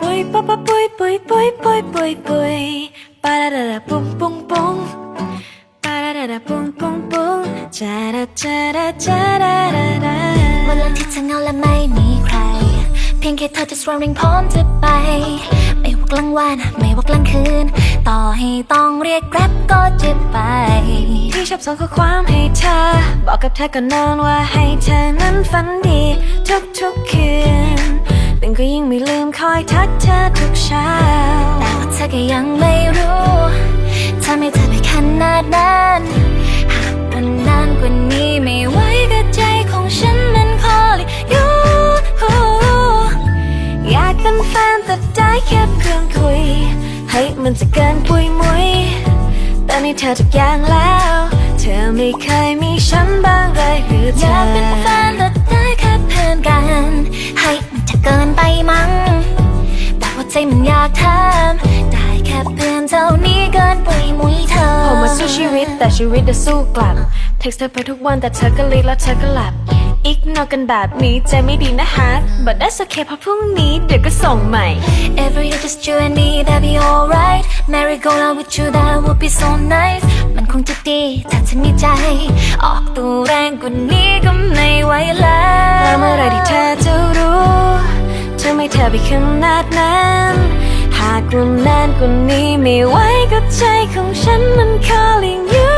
ปุยปะปะปุยปุยปุยปุยปุยปุยปาราดาดาปุงปุงปุงปาราดาดาปุงปุงปุงจาราจาราจาราดาดาเวลาที่เธอเหงาและไม่มีใคร เพียงแค่เธอจะสวมริงพร้อมจะไป ไม่ว่ากลางวันไม่ว่ากลางคืน ต่อให้ต้องเรียกแกร็บก็จะไป ที่ชอบส่งข้อความให้เธอ บอกกับเธอก่อนนอนว่าให้เธอนั้นฝันดี ทุกทุกๆคืนแต่ก็ยิ่งไม่ลืมค อยทักเธอทุกเช้าแต่ว่าเธอก็ยังไม่รู้ทำให้เธอไปขนาดนั้นหากมันนานกว่านี้ไม่ไหวก็ใจของฉันมัน calling you อยากเป็นแฟนแต่ได้แค่เพื่อนคุยให้มันจะเกินปุยมุยแต่นี่เธอทุกอย่างแล้ว เธอไม่เคยมีฉันบ้างเลย ใจมันอยากทำได้แค่เพื่อนเท่านี้เกินปุยมุยเธอผมมาสู้ชีวิตแต่ชีวิตจะสู้กลับเท็กซ์เธอไปทุกวันแต่เธอก็ลีแล้วเธอก็หลับอีกนอกกันแบบนี้ใจไม่ดีนะฮะ but that's okay เพราะพรุ่งนี้เดี๋ยวก็ส่งใหม่ Every day just you and me that be alright Merry go round with you that would be so nice มันคงจะดีถ้าเธอมีใจ ออกตัวแรงกว่านี้ก็ไม่ไหวแล้แล้ววเมื่อไรที่เธอจะรู้เธอไม่เธอไปขนาดนั้นหาก ว่านานกว่านี้ไม่ไหวก็ใจของฉันมัน calling you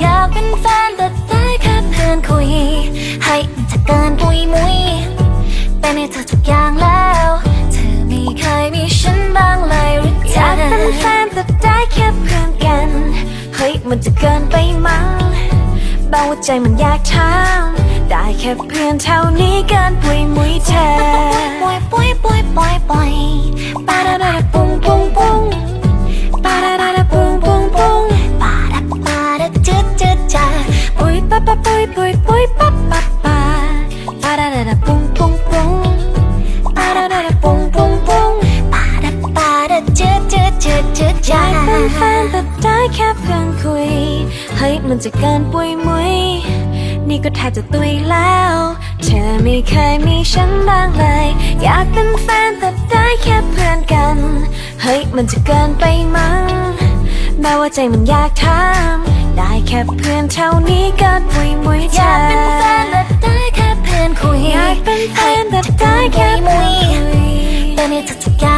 อยากเป็นแฟนแต่ได้แค่เพื่อนคุย ให้มันจะเกินปุยมุยเป็นให้เธอทุกอย่างแล้ว เธอไม่เคยมีฉันบ้างเลยหรืออยากเป็นแฟนแต่ได้แค่เพื่อนกัน เฮ้ยมันจะเกินไปมั้งบางว่าใจมันอยากถาม ได้แค่เพื่อนเท่านี้กินปุยมุยเธอปล่อยปล่อยปล่อยปล่อยปล่อยปาดาดาปุงปุงปุงปาราดาปุงปุงปุงปาดาปาดาจึ๊ดจึ๊ดจ้าปุยปะปะปุยปุยปุยปะปะปาปาราดาปุงปุงปุงปาราดาปุงปุงปุงปาดาปาดาจึ๊ดจึ๊ดจึ๊ดจึ๊ดอจ้ายากเป็นแฟนแต่ได้แค่เพื่อนคุยเฮ้ยมันจะเกินปุยมุย นี่ก็แทบจะตุยแล้ว เธอไม่เคยมีฉันบ้างเลย อยากเป็นแฟนแต่ได้แค่เพื่อนกัน เฮ้ยมันจะเกินไปมั้งแม้ว่าใจมันอยากถามได้แค่เพื่อนเท่านี้เกินปุยมุยเธอยาอกเป็นแฟนแต่ได้แค่เพื่อนคุยอยากเป็นแฟนแต่ได้แค่มุเพื่อนยคุยเป็นให้เธอทุกอย่าง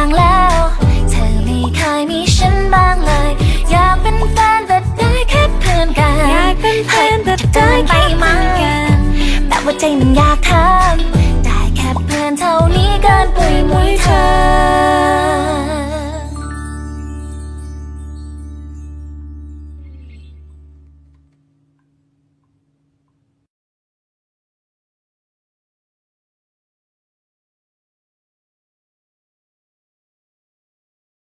ใจมันอยากทำแต่แค่เพื่อนเท่านี้การปุยมุยเธอ